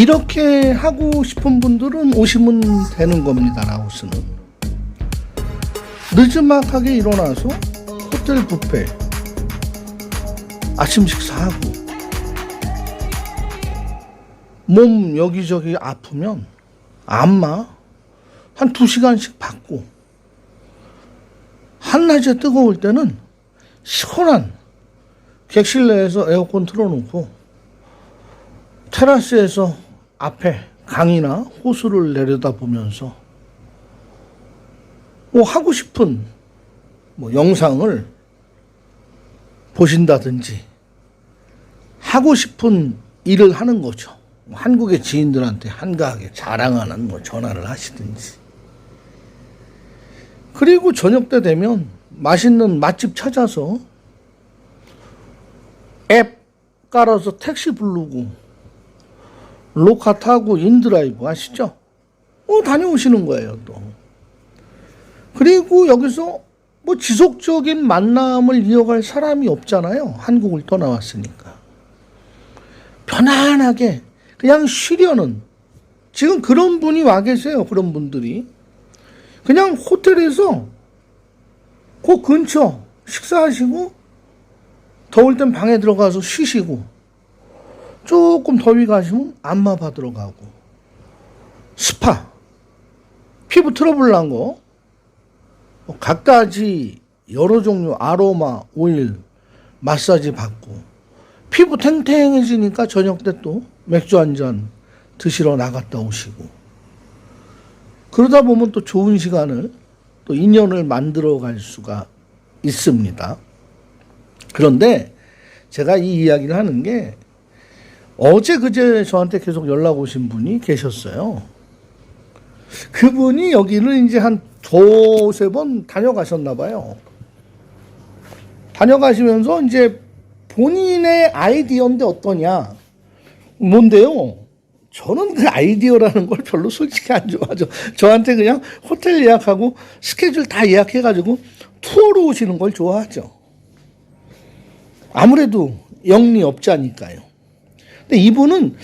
이렇게 하고 싶은 분들은 오시면 되는 겁니다. 라오스는 늦지막하게 일어나서 호텔 뷔페 아침 식사하고 몸 여기저기 아프면 안마 한 두 시간씩 받고 한낮에 뜨거울 때는 시원한 객실 내에서 에어컨 틀어놓고 테라스에서 앞에 강이나 호수를 내려다보면서 뭐 하고 싶은 뭐 영상을 보신다든지 하고 싶은 일을 하는 거죠. 뭐 한국의 지인들한테 한가하게 자랑하는 뭐 전화를 하시든지. 그리고 저녁 때 되면 맛있는 맛집 찾아서 앱 깔아서 택시 부르고 로카 타고 인드라이브 아시죠? 어, 다녀오시는 거예요, 또. 그리고 여기서 뭐 지속적인 만남을 이어갈 사람이 없잖아요. 한국을 떠나왔으니까. 편안하게 그냥 쉬려는 지금 그런 분이 와 계세요. 그런 분들이. 그냥 호텔에서 그 근처 식사하시고 더울 땐 방에 들어가서 쉬시고 조금 더위 가시면 안마 받으러 가고. 스파. 피부 트러블 난 거. 뭐 갖가지 여러 종류 아로마 오일 마사지 받고. 피부 탱탱해지니까 저녁 때 또 맥주 한 잔 드시러 나갔다 오시고. 그러다 보면 또 좋은 시간을 또 인연을 만들어 갈 수가 있습니다. 그런데 제가 이 이야기를 하는 게 어제 그제 저한테 계속 연락 오신 분이 계셨어요. 그분이 여기를 이제 한 두세 번 다녀가셨나 봐요. 다녀가시면서 이제 본인의 아이디어인데 어떠냐? 뭔데요? 저는 그 아이디어라는 걸 별로 솔직히 안 좋아하죠. 저한테 그냥 호텔 예약하고 스케줄 다 예약해가지고 투어로 오시는 걸 좋아하죠. 아무래도 영리 업자니까요. 근데 이분은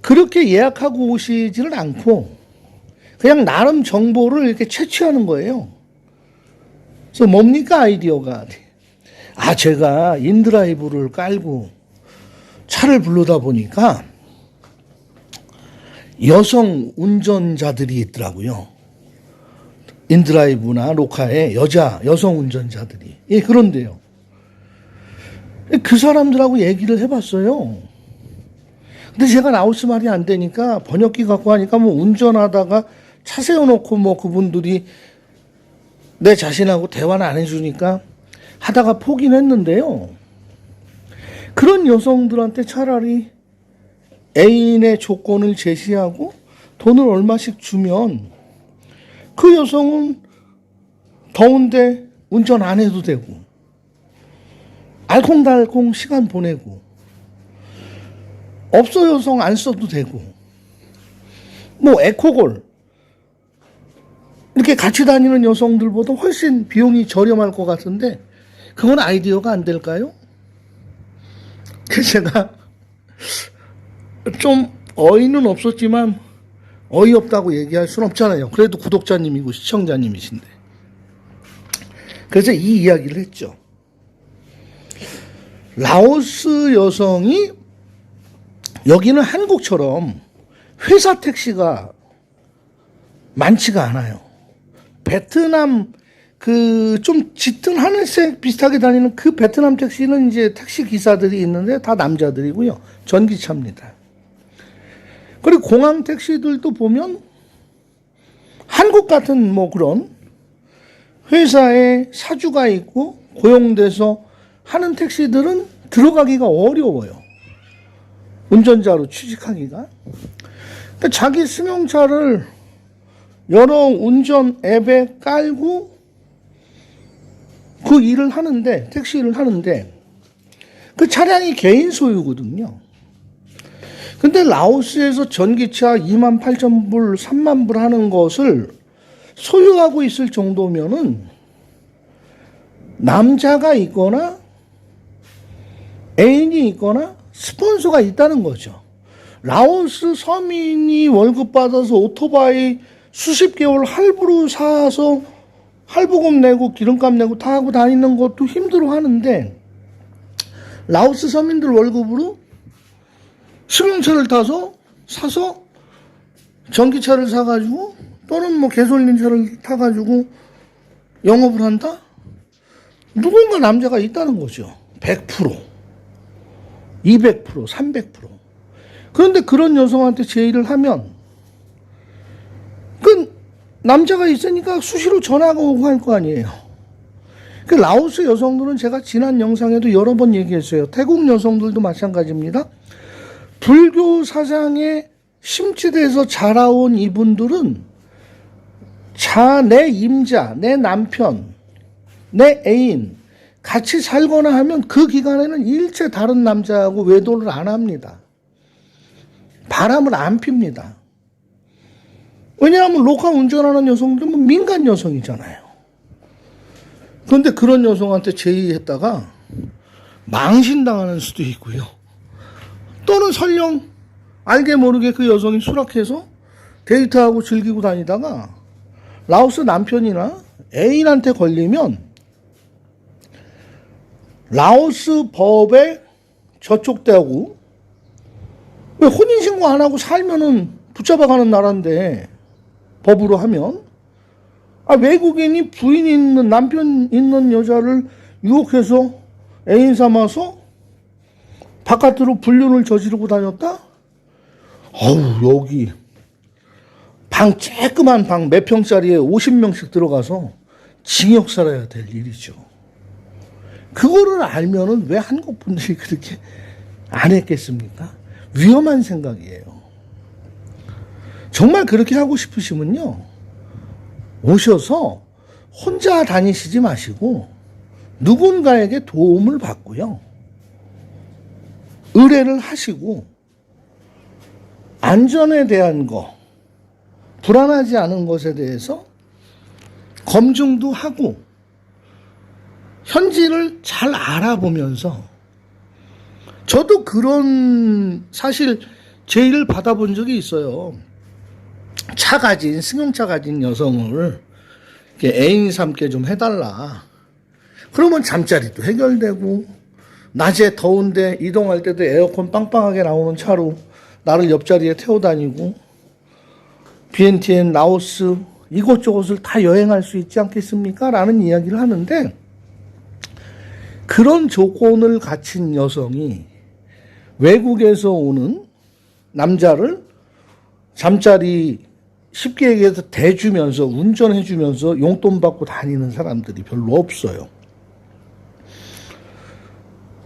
그렇게 예약하고 오시지는 않고 그냥 나름 정보를 이렇게 채취하는 거예요. 그래서 뭡니까 아이디어가? 아 제가 인드라이브를 깔고 차를 부르다 보니까 여성 운전자들이 있더라고요. 인드라이브나 로카에 여자 여성 운전자들이 예 그런데요. 그 사람들하고 얘기를 해봤어요. 근데 제가 나우스 말이 안 되니까 번역기 갖고 하니까 뭐 운전하다가 차 세워놓고 뭐 그분들이 내 자신하고 대화는 안 해주니까 하다가 포기는 했는데요. 그런 여성들한테 차라리 애인의 조건을 제시하고 돈을 얼마씩 주면 그 여성은 더운데 운전 안 해도 되고 알콩달콩 시간 보내고 없어 여성 안 써도 되고 뭐 에코골 이렇게 같이 다니는 여성들보다 훨씬 비용이 저렴할 것 같은데 그건 아이디어가 안 될까요? 그래서 제가 좀 어이는 없었지만 어이없다고 얘기할 수는 없잖아요. 그래도 구독자님이고 시청자님이신데. 그래서 이 이야기를 했죠. 라오스 여성이 여기는 한국처럼 회사 택시가 많지가 않아요. 베트남 그 좀 짙은 하늘색 비슷하게 다니는 그 베트남 택시는 이제 택시 기사들이 있는데 다 남자들이고요. 전기차입니다. 그리고 공항 택시들도 보면 한국 같은 뭐 그런 회사에 사주가 있고 고용돼서 하는 택시들은 들어가기가 어려워요. 운전자로 취직하기가. 그러니까 자기 승용차를 여러 운전 앱에 깔고 그 일을 하는데, 택시 일을 하는데, 그 차량이 개인 소유거든요. 근데 라오스에서 전기차 2만 8천 불, 3만 불 하는 것을 소유하고 있을 정도면은 남자가 있거나 애인이 있거나 스폰서가 있다는 거죠. 라오스 서민이 월급 받아서 오토바이 수십 개월 할부로 사서 할부금 내고 기름값 내고 타고 다니는 것도 힘들어 하는데 라오스 서민들 월급으로 승용차를 타서 사서 전기차를 사가지고 또는 뭐 개솔린차를 타가지고 영업을 한다? 누군가 남자가 있다는 거죠. 100%, 200%, 300%. 그런데 그런 여성한테 제의를 하면 그 남자가 있으니까 수시로 전화가 오고 할 거 아니에요. 그 라오스 여성들은 제가 지난 영상에도 여러 번 얘기했어요. 태국 여성들도 마찬가지입니다. 불교 사상에 심취돼서 자라온 이분들은 자, 내 임자, 내 남편, 내 애인 같이 살거나 하면 그 기간에는 일체 다른 남자하고 외도를 안 합니다. 바람을 안 핍니다. 왜냐하면 로카 운전하는 여성들은 민간 여성이잖아요. 그런데 그런 여성한테 제의했다가 망신당하는 수도 있고요. 또는 설령 알게 모르게 그 여성이 수락해서 데이트하고 즐기고 다니다가 라오스 남편이나 애인한테 걸리면 라오스 법에 저촉되고 왜 혼인신고 안 하고 살면은 붙잡아가는 나라인데 법으로 하면 아 외국인이 부인 있는 남편 있는 여자를 유혹해서 애인 삼아서 바깥으로 불륜을 저지르고 다녔다? 어우 여기 방 쬐끄만 방 몇 평짜리에 50명씩 들어가서 징역 살아야 될 일이죠. 그거를 알면은 왜 한국 분들이 그렇게 안 했겠습니까? 위험한 생각이에요. 정말 그렇게 하고 싶으시면요. 오셔서 혼자 다니시지 마시고 누군가에게 도움을 받고요. 의뢰를 하시고 안전에 대한 거, 불안하지 않은 것에 대해서 검증도 하고 현지를 잘 알아보면서 저도 그런 사실 제의를 받아본 적이 있어요. 차 가진 승용차 가진 여성을 애인 삼게 좀 해달라. 그러면 잠자리도 해결되고 낮에 더운데 이동할 때도 에어컨 빵빵하게 나오는 차로 나를 옆자리에 태워 다니고 비엔티엔, 라오스 이곳저곳을 다 여행할 수 있지 않겠습니까? 라는 이야기를 하는데 그런 조건을 갖춘 여성이 외국에서 오는 남자를 잠자리 쉽게 얘기해서 대주면서 운전해주면서 용돈 받고 다니는 사람들이 별로 없어요.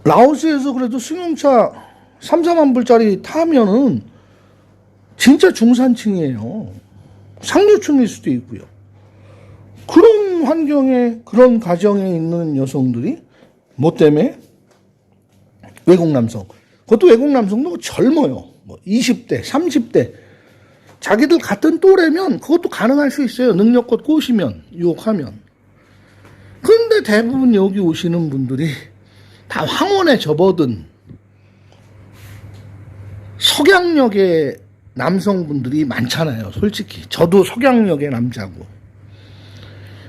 라오스에서 그래도 승용차 3, 4만 불짜리 타면은 진짜 중산층이에요. 상류층일 수도 있고요. 그런 환경에, 그런 가정에 있는 여성들이 뭐 때문에? 외국 남성. 그것도 외국 남성도 젊어요. 뭐 20대, 30대. 자기들 같은 또래면 그것도 가능할 수 있어요. 능력껏 꼬시면, 유혹하면. 그런데 대부분 여기 오시는 분들이 다 황혼에 접어든 석양역의 남성분들이 많잖아요. 솔직히. 저도 석양역의 남자고.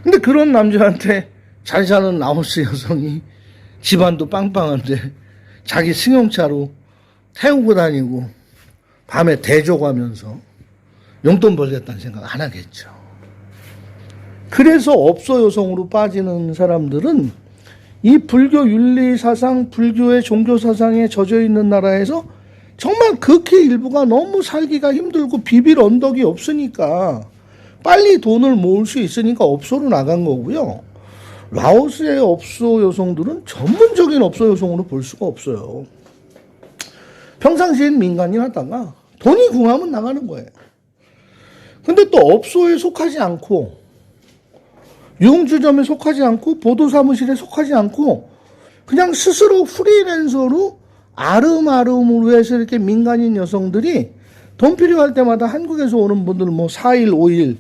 근데 그런 남자한테 잘 사는 라오스 여성이 집안도 빵빵한데 자기 승용차로 태우고 다니고 밤에 대조하면서 용돈 벌겠다는 생각 안 하겠죠. 그래서 업소 여성으로 빠지는 사람들은 이 불교 윤리 사상, 불교의 종교 사상에 젖어 있는 나라에서 정말 극히 일부가 너무 살기가 힘들고 비빌 언덕이 없으니까 빨리 돈을 모을 수 있으니까 업소로 나간 거고요. 라오스의 업소 여성들은 전문적인 업소 여성으로 볼 수가 없어요. 평상시엔 민간인 하다가 돈이 궁하면 나가는 거예요. 근데 또 업소에 속하지 않고 유흥주점에 속하지 않고 보도사무실에 속하지 않고 그냥 스스로 프리랜서로 아름아름으로 해서 이렇게 민간인 여성들이 돈 필요할 때마다 한국에서 오는 분들 뭐 4일, 5일,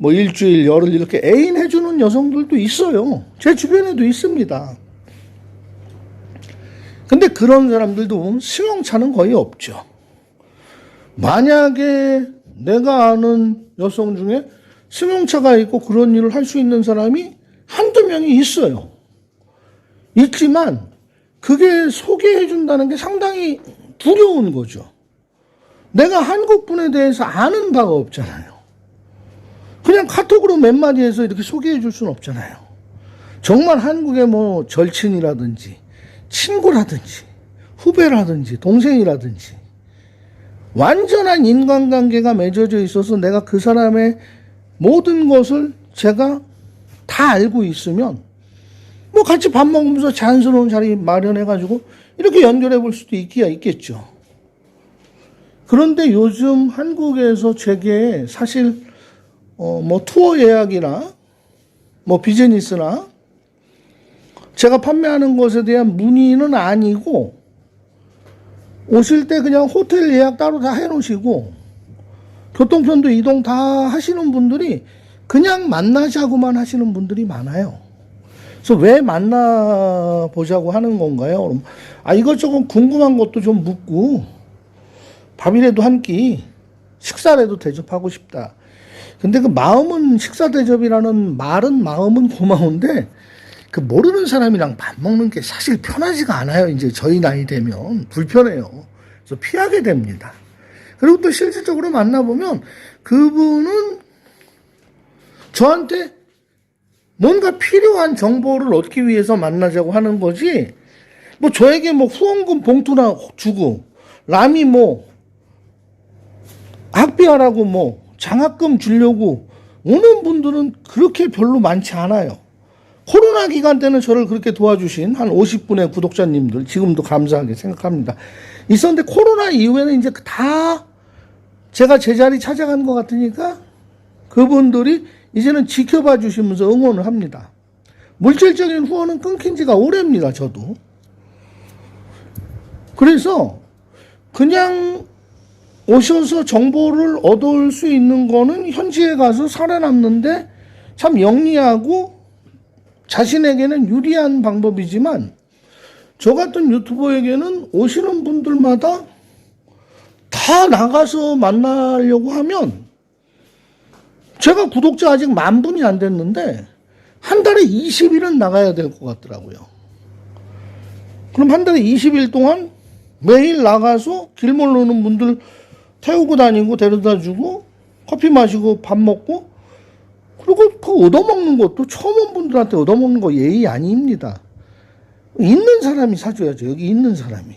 뭐 일주일, 열흘 이렇게 애인 해주는 여성들도 있어요. 제 주변에도 있습니다. 근데 그런 사람들도 승용차는 거의 없죠. 만약에 내가 아는 여성 중에 승용차가 있고 그런 일을 할 수 있는 사람이 한두 명이 있어요. 있지만 그게 소개해 준다는 게 상당히 두려운 거죠. 내가 한국 분에 대해서 아는 바가 없잖아요. 그냥 카톡으로 몇 마디 해서 이렇게 소개해 줄 수는 없잖아요. 정말 한국의 뭐 절친이라든지 친구라든지 후배라든지 동생이라든지 완전한 인간관계가 맺어져 있어서 내가 그 사람의 모든 것을 제가 다 알고 있으면 뭐 같이 밥 먹으면서 자연스러운 자리 마련해가지고 이렇게 연결해 볼 수도 있기야 있겠죠. 그런데 요즘 한국에서 제게 사실 어 뭐 투어 예약이나 뭐 비즈니스나 제가 판매하는 것에 대한 문의는 아니고 오실 때 그냥 호텔 예약 따로 다 해놓으시고 교통편도 이동 다 하시는 분들이 그냥 만나자고만 하시는 분들이 많아요. 그래서 왜 만나 보자고 하는 건가요? 그럼 아 이것저것 궁금한 것도 좀 묻고 밥이라도 한 끼 식사라도 대접하고 싶다. 근데 그 마음은 식사 대접이라는 말은 마음은 고마운데 그 모르는 사람이랑 밥 먹는 게 사실 편하지가 않아요. 이제 저희 나이 되면 불편해요. 그래서 피하게 됩니다. 그리고 또 실질적으로 만나보면 그분은 저한테 뭔가 필요한 정보를 얻기 위해서 만나자고 하는 거지. 뭐 저에게 뭐 후원금 봉투나 주고 남이 뭐 학비하라고 뭐 장학금 주려고 오는 분들은 그렇게 별로 많지 않아요. 코로나 기간 때는 저를 그렇게 도와주신 한 50분의 구독자님들 지금도 감사하게 생각합니다. 있었는데 코로나 이후에는 이제 다 제가 제자리 찾아간 것 같으니까 그분들이 이제는 지켜봐 주시면서 응원을 합니다. 물질적인 후원은 끊긴 지가 오래입니다, 저도. 그래서 그냥 오셔서 정보를 얻을 수 있는 거는 현지에 가서 살아남는데 참 영리하고 자신에게는 유리한 방법이지만 저 같은 유튜버에게는 오시는 분들마다 다 나가서 만나려고 하면 제가 구독자 아직 만 분이 안 됐는데 한 달에 20일은 나가야 될 것 같더라고요. 그럼 한 달에 20일 동안 매일 나가서 길몰 노는 분들 태우고 다니고 데려다 주고 커피 마시고 밥 먹고 그리고 그 얻어먹는 것도 처음 온 분들한테 얻어먹는 거 예의 아닙니다. 있는 사람이 사줘야죠. 여기 있는 사람이.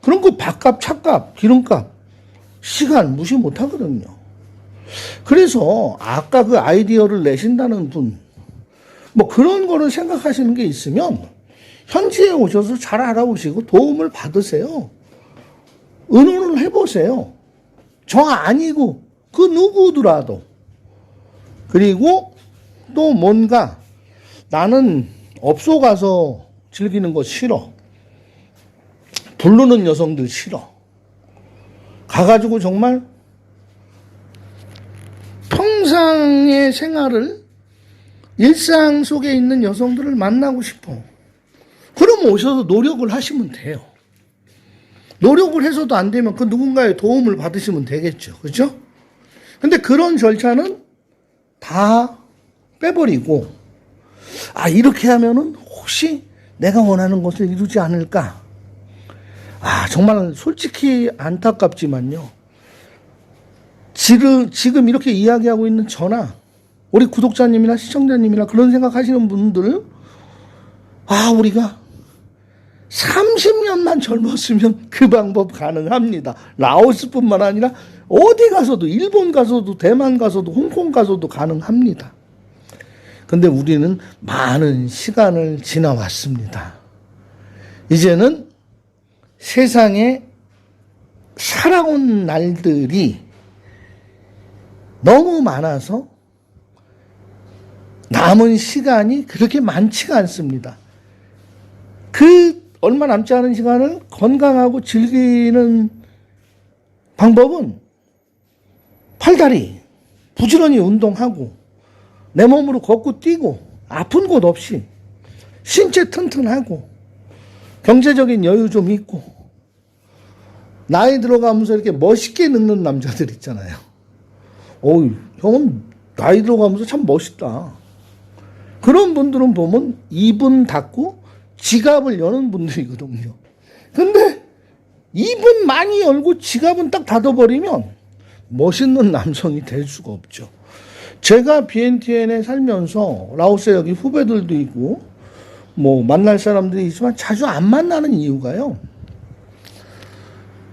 그런 거 밥값, 차값, 기름값, 시간 무시 못 하거든요. 그래서 아까 그 아이디어를 내신다는 분, 뭐 그런 거를 생각하시는 게 있으면 현지에 오셔서 잘 알아보시고 도움을 받으세요. 의논을 해보세요. 저 아니고 그 누구더라도. 그리고 또 뭔가 나는 업소 가서 즐기는 거 싫어. 부르는 여성들 싫어. 가가지고 정말 평상의 생활을 일상 속에 있는 여성들을 만나고 싶어. 그럼 오셔서 노력을 하시면 돼요. 노력을 해서도 안 되면 그 누군가의 도움을 받으시면 되겠죠. 그죠? 근데 그런 절차는 다 빼버리고, 아, 이렇게 하면은 혹시 내가 원하는 것을 이루지 않을까? 아, 정말 솔직히 안타깝지만요. 지금, 지금 이렇게 이야기하고 있는 저나, 우리 구독자님이나 시청자님이나 그런 생각하시는 분들, 아, 우리가 30년만 젊었으면 그 방법 가능합니다. 라오스뿐만 아니라 어디 가서도 일본 가서도 대만 가서도 홍콩 가서도 가능합니다. 근데 우리는 많은 시간을 지나왔습니다. 이제는 세상에 살아온 날들이 너무 많아서 남은 시간이 그렇게 많지가 않습니다. 그 얼마 남지 않은 시간을 건강하고 즐기는 방법은 팔다리 부지런히 운동하고 내 몸으로 걷고 뛰고 아픈 곳 없이 신체 튼튼하고 경제적인 여유 좀 있고 나이 들어가면서 이렇게 멋있게 늙는 남자들 있잖아요. 어우, 형은 나이 들어가면서 참 멋있다. 그런 분들은 보면 입은 닫고 지갑을 여는 분들이거든요. 근데 입은 많이 열고 지갑은 딱 닫아버리면 멋있는 남성이 될 수가 없죠. 제가 비엔티엔에 살면서 라오스에 여기 후배들도 있고 뭐 만날 사람들이 있지만 자주 안 만나는 이유가요.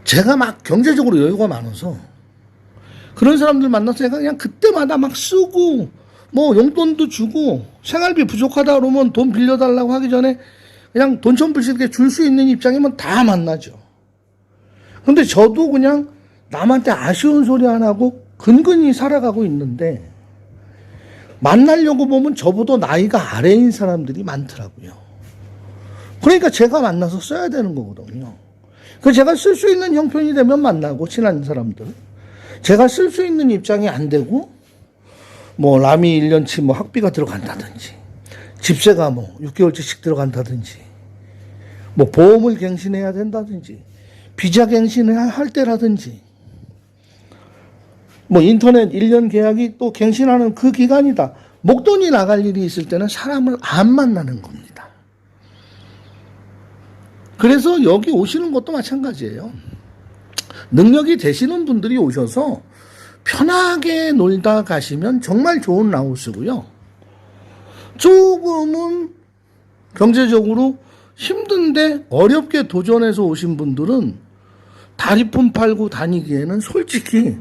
제가 막 경제적으로 여유가 많아서 그런 사람들 만나서 제가 그냥 그때마다 막 쓰고 뭐 용돈도 주고 생활비 부족하다 그러면 돈 빌려달라고 하기 전에 그냥 돈천 불씩 줄 수 있는 입장이면 다 만나죠. 근데 저도 그냥 남한테 아쉬운 소리 안 하고 근근히 살아가고 있는데 만나려고 보면 저보다 나이가 아래인 사람들이 많더라고요. 그러니까 제가 만나서 써야 되는 거거든요. 그 제가 쓸 수 있는 형편이 되면 만나고 친한 사람들. 제가 쓸 수 있는 입장이 안 되고 뭐 라미 1년치 뭐 학비가 들어간다든지 집세가 뭐 6개월치씩 들어간다든지 뭐 보험을 갱신해야 된다든지 비자 갱신을 할 때라든지 뭐 인터넷 1년 계약이 또 갱신하는 그 기간이다. 목돈이 나갈 일이 있을 때는 사람을 안 만나는 겁니다. 그래서 여기 오시는 것도 마찬가지예요. 능력이 되시는 분들이 오셔서 편하게 놀다 가시면 정말 좋은 라오스고요. 조금은 경제적으로 힘든데 어렵게 도전해서 오신 분들은 다리품 팔고 다니기에는 솔직히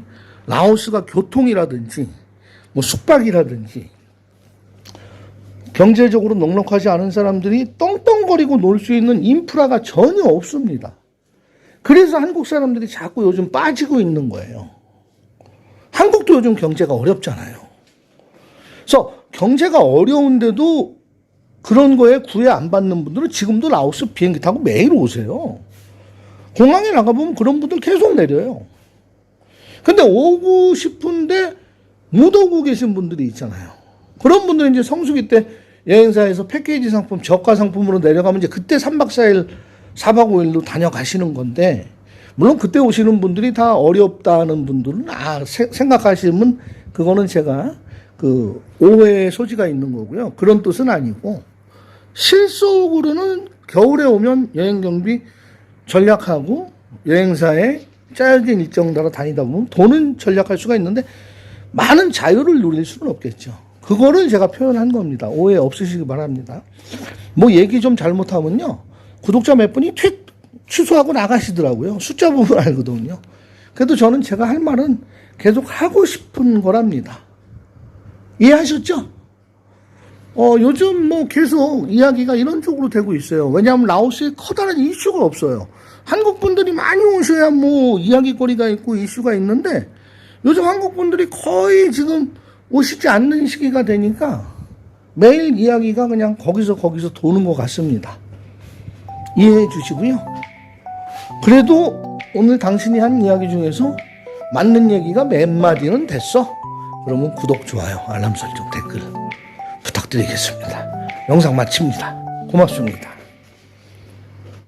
라오스가 교통이라든지 뭐 숙박이라든지 경제적으로 넉넉하지 않은 사람들이 떵떵거리고 놀 수 있는 인프라가 전혀 없습니다. 그래서 한국 사람들이 자꾸 요즘 빠지고 있는 거예요. 한국도 요즘 경제가 어렵잖아요. 그래서 경제가 어려운데도 그런 거에 구애 안 받는 분들은 지금도 라오스 비행기 타고 매일 오세요. 공항에 나가보면 그런 분들 계속 내려요. 근데 오고 싶은데 못 오고 계신 분들이 있잖아요. 그런 분들은 이제 성수기 때 여행사에서 패키지 상품, 저가 상품으로 내려가면 이제 그때 3박 4일, 4박 5일로 다녀가시는 건데, 물론 그때 오시는 분들이 다 어렵다는 분들은 아, 세- 생각하시면 그거는 제가 그 오해의 소지가 있는 거고요. 그런 뜻은 아니고, 실속으로는 겨울에 오면 여행 경비 전략하고 여행사에 짜여진 일정 따라 다니다 보면 돈은 전략할 수가 있는데 많은 자유를 누릴 수는 없겠죠. 그거를 제가 표현한 겁니다. 오해 없으시기 바랍니다. 뭐 얘기 좀 잘못하면요. 구독자 몇 분이 tweet 취소하고 나가시더라고요. 숫자 보면 알거든요. 그래도 저는 제가 할 말은 계속 하고 싶은 거랍니다. 이해하셨죠? 어, 요즘 뭐 계속 이야기가 이런 쪽으로 되고 있어요. 왜냐하면 라오스에 커다란 이슈가 없어요. 한국 분들이 많이 오셔야 뭐 이야기거리가 있고 이슈가 있는데 요즘 한국 분들이 거의 지금 오시지 않는 시기가 되니까 매일 이야기가 그냥 거기서 거기서 도는 것 같습니다. 이해해 주시고요. 그래도 오늘 당신이 한 이야기 중에서 맞는 얘기가 몇 마디는 됐어? 그러면 구독, 좋아요, 알람 설정, 댓글 부탁드리겠습니다. 영상 마칩니다. 고맙습니다.